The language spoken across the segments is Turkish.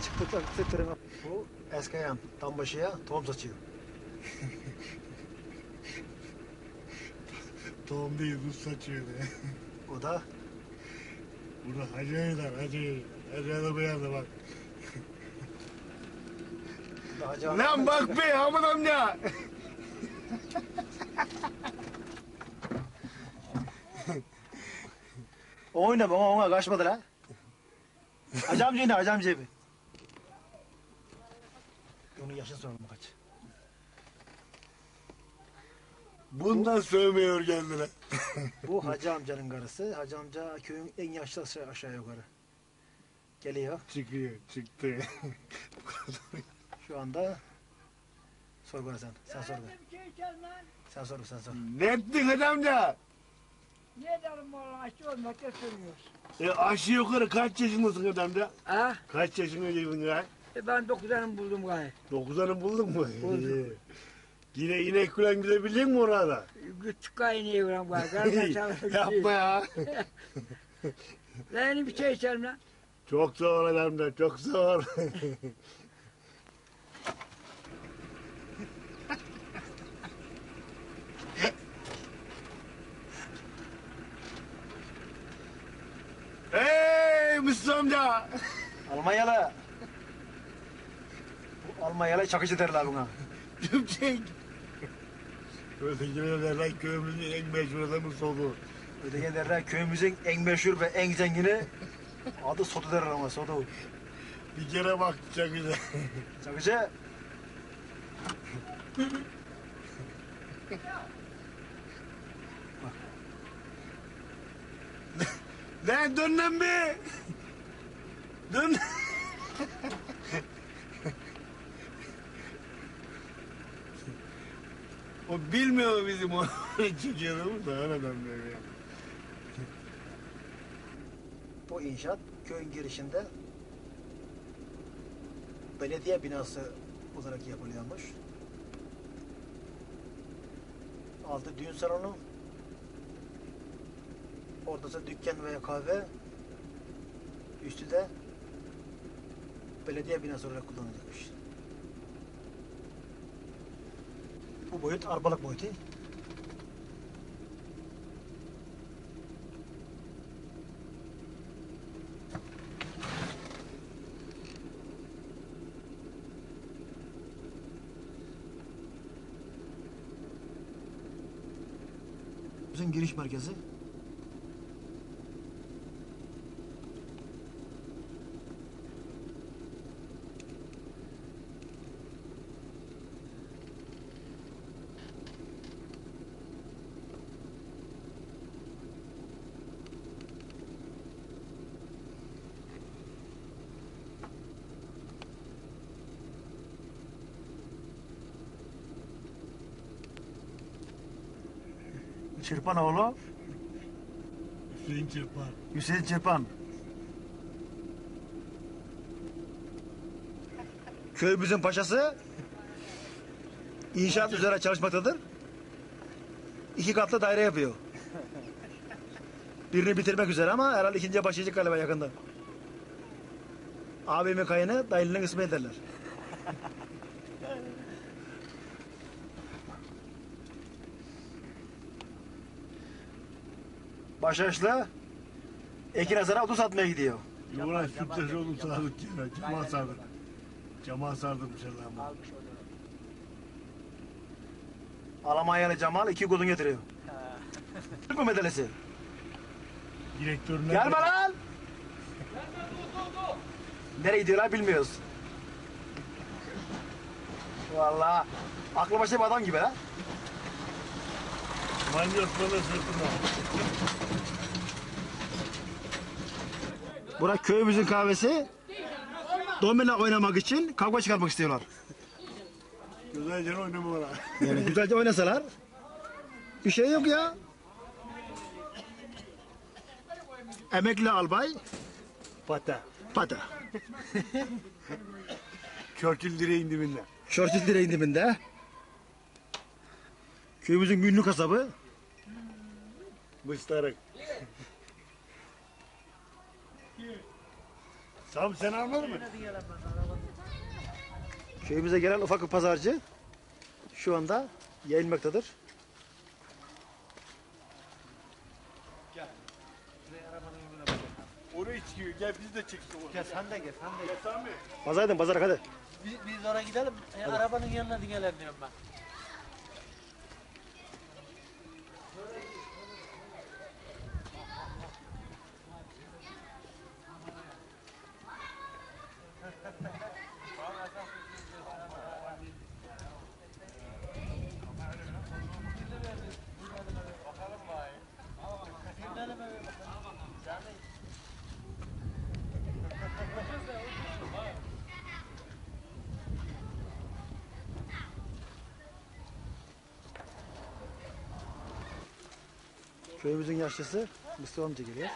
Çıktık aktık trene. Bu Eskayan tam başıya tohum saçıyor. Tohum değil, buz saçıyor. O da Burada hacı eder, hacı. Hacı da beyaz da bak. bu da Hacı Lan bak be Ahmet amca. Oyna be ona kaçmadı la. Hacı amca yine Hacı amca bir. Yaşını soralım kaç. Bundan sövmüyor kendine. Bu Hacı amcanın karısı. Hacı amca köyün en yaşlı aşağı, yukarı. Geliyor. Çıkıyor, çıktı. Şu anda sor bana sen. Sen sor be. Sen sor sen sor. ne ettin hacı amca? Ne derim valla aşçı olmakta söylüyoruz. E, aşağı yukarı kaç yaşındasın hacı amca? Ha? Kaç yaşındaydın ya? E ben dokuz tane buldum gayet. Dokuz tane buldun mu? Buldum. İyi. Yine inek falan gidebildin mi orada? Buram gayet. Karnına çalışır. Yapma ya. Lan bir çay içelim lan. Çok zor hacı amca, çok zor. Hey Mustafa amca! Almanyalı. Almanyalı çakıcı derler buna. Tümçek! Ötekiler derler köyümüzün en meşhur adamı Sodu. Öteki derler köyümüzün en meşhur ve en zengini adı Sotu derler ama Sotu. Bir kere çok güzel. Çakıcı. Lan dön lan bir! Dön! O bilmiyor bizim o çekiyoruz da öyle böyle. Bu inşaat köyün girişinde belediye binası olarak yapılıyormuş. Altı düğün salonu, ortası dükkan veya kahve, üstü de belediye binası olarak kullanılacakmış. Bu boyut arbalık boyutu. Bizim giriş merkezi. Çırpanoğlu Hüseyin Çırpar. Hüseyin Çırpan. Köyümüzün paşası inşaat üzere çalışmaktadır. İki katlı daire yapıyor. Birini bitirmek üzere ama herhalde ikinciye başlayacak galiba yakında. Abimin kayını dayılının ismi ederler. Başarışlı Ekin Hazar'a odun satmaya gidiyor. Yuvarlak sütlaş oldu sağlık yere. Cama sardım. Cama sardım selam. Almış onu. Almanyalı Cemal iki kodun getiriyor. Türk mü medelesi? Direktörüne... Gelme lan! Nereye gidiyorlar bilmiyoruz. Vallahi aklı başında bir adam gibi ha. Manyak bana sırtına. Bura köyümüzün kahvesi. Domino oynamak için kavga çıkarmak istiyorlar. Güzelce oynama ona. Yani güzelce oynasalar bir şey yok ya. Emekli albay Pata. Pata. Churchill direğin dibinde. Şortil direğin dibinde. Köyümüzün günlük kasabı. Bıstarık. Tamam sen almadın mı? Köyümüze gelen ufak bir pazarcı şu anda yayılmaktadır. Oraya çıkıyor. Gel biz de çıksın. Gel sen de gel sen de gel. Gel Sami. Pazardan pazara hadi. Biz, biz oraya gidelim. E, arabanın yanına dinleyelim diyorum ben. Köyümüzün yaşlısı Mustafa amca geliyor.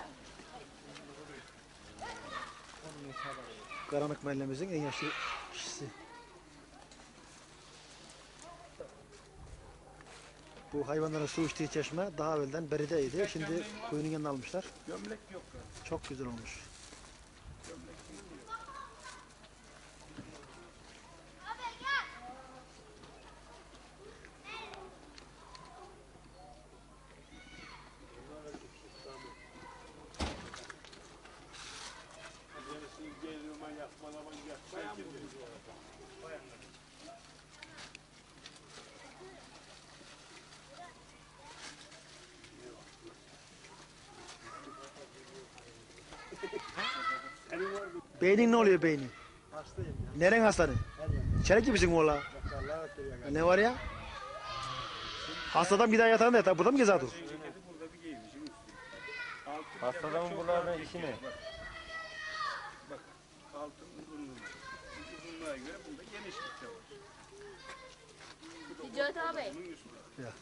Karanlık mahallemizin en yaşlı kişisi. Bu hayvanların su içtiği çeşme daha evvelden berideydi. Şimdi kuyunun yanına almışlar. Gömlek yok. Çok güzel olmuş. Beynin ne oluyor beynin? Hastayım Neren hastanı? Çelik gibisin valla. ya. Ne var ya? Hastadan bir daha yatağında yatar. Burada mı gezer dur? Hastadan bunların işi ne? Altın uzunluğu. Uzunluğa göre bunda genişlik de var. Ticaret abi. Ya.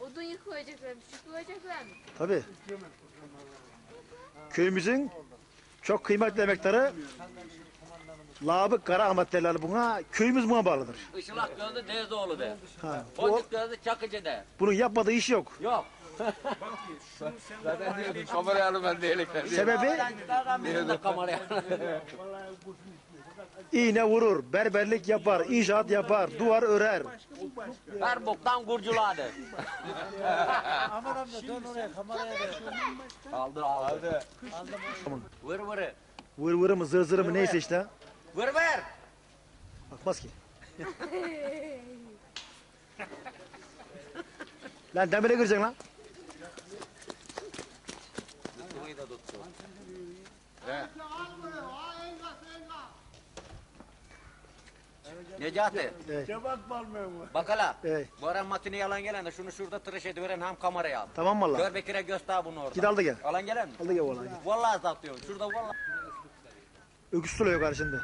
Odun yıkayacaklar, su koyacaklar mı? Tabii. Köyümüzün çok kıymetli emektarı Labık Kara Ahmet derler buna. Köyümüz buna bağlıdır. Işılak gözü Dezoğlu de. Ha. Bu, Boncuk gözü Çakıcı de. bunun yapmadığı iş yok. Yok. Zaten diyordum kamerayı alın ben değilikler. Sebebi Diyordum kamerayı iğne vurur, berberlik yapar, inşaat yapar, duvar örer. Her boktan gurculadı. Aman amca dön oraya kameraya da. Aldı aldı. Vır vırı. Vır vırı mı zır zırı mı neyse işte. Vır vır. Bakmaz ki. lan demire gireceksin lan. Tuttuğu Necati Cevat varmıyor mu? bak hala. Evet. Bu ara matini yalan gelen de şunu şurada tıraş ediveren hem kamerayı al. Tamam valla. Gör Bekir'e göster bunu orada. Git al da gel. Alan gelen mi? Al da gel valla. git. Vallahi satıyor. Şurada vallahi. Öküz suluyor karşında.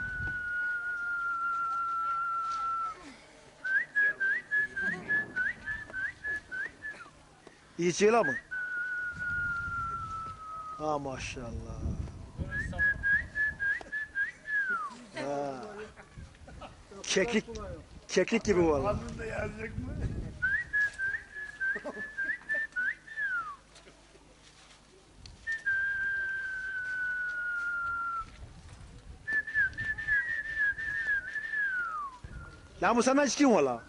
İyi çiğla mı? Ha maşallah. Keklik, keklik gibi valla. Adını da yazacak mı? Lan bu senden çıkayım valla.